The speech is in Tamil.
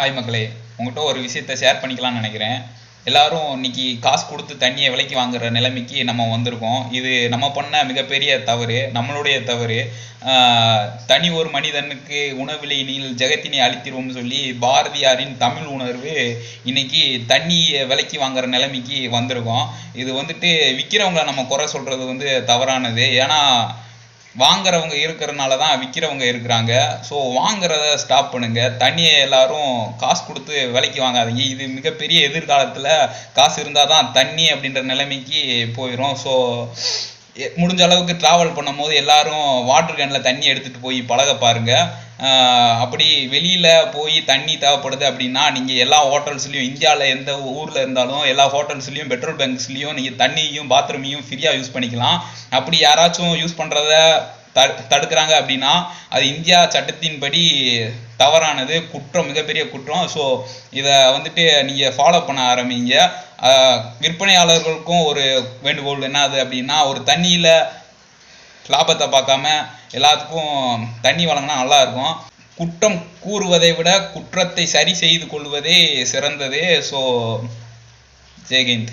ஹாய் மக்களே உங்கள்கிட்ட ஒரு விஷயத்த ஷேர் பண்ணிக்கலாம்னு நினைக்கிறேன். எல்லாரும் இன்னைக்கு காசு கொடுத்து தண்ணியை விலைக்கு வாங்குற நிலைமைக்கு நம்ம வந்திருக்கோம். இது நம்ம பண்ண மிகப்பெரிய தவறு நம்மளுடைய தவறு. தனி ஒரு மனிதனுக்கு உணவிலை நீல் ஜெகத்தினை அழித்திருவோம்னு சொல்லி பாரதியாரின் தமிழ் உணர்வு இன்னைக்கு தண்ணியை விலைக்கு வாங்குற நிலைமைக்கு வந்திருக்கோம். இது வந்துட்டு விற்கிறவங்கள நம்ம குறை சொல்றது வந்து தவறானது. ஏன்னா வாங்குறவங்க இருக்கிறனால தான் விற்கிறவங்க இருக்கிறாங்க. ஸோ வாங்குறத ஸ்டாப் பண்ணுங்க. தண்ணியை எல்லாரும் காசு கொடுத்து விலைக்கு வாங்காதீங்க. இது மிகப்பெரிய எதிர்காலத்தில் காசு இருந்தால் தான் தண்ணி அப்படின்ற நிலைமைக்கு போயிடும் ஸோ முடிஞ்ச அளவுக்கு ட்ராவல் பண்ணும்போது எல்லாரும் வாட்டர் கேனில் தண்ணி எடுத்துகிட்டு போய் பழக பாருங்கள் அப்படி வெளியில் போய் தண்ணி தேவைப்படுது அப்படின்னா நீங்கள் எல்லா ஹோட்டல்ஸ்லையும் இந்தியாவில் எந்த ஊரில் இருந்தாலும் எல்லா ஹோட்டல்ஸ்லையும் பெட்ரோல் பங்க்ஸ்லையும் நீங்கள் தண்ணியும் பாத்ரூமையும் ஃப்ரீயாக யூஸ் பண்ணிக்கலாம். அப்படி யாராச்சும் யூஸ் பண்ணுறத த தடுக்கிறாங்க அப்படின்னா அது இந்தியா சட்டத்தின்படி தவறானது குற்றம் மிகப்பெரிய குற்றம். ஸோ இதை வந்துட்டு நீங்கள் ஃபாலோ பண்ண ஆரம்பிங்க. விற்பனையாளர்களுக்கும் ஒரு வேண்டுகோள் என்னது அப்படின்னா ஒரு தண்ணியில் லாபத்தை பார்க்காம எல்லாத்துக்கும் தண்ணி வழங்கினா நல்லா இருக்கும் குற்றம் கூறுவதை விட குற்றத்தை சரி செய்து கொள்வதே சிறந்தது. ஸோ ஜெயகிந்த்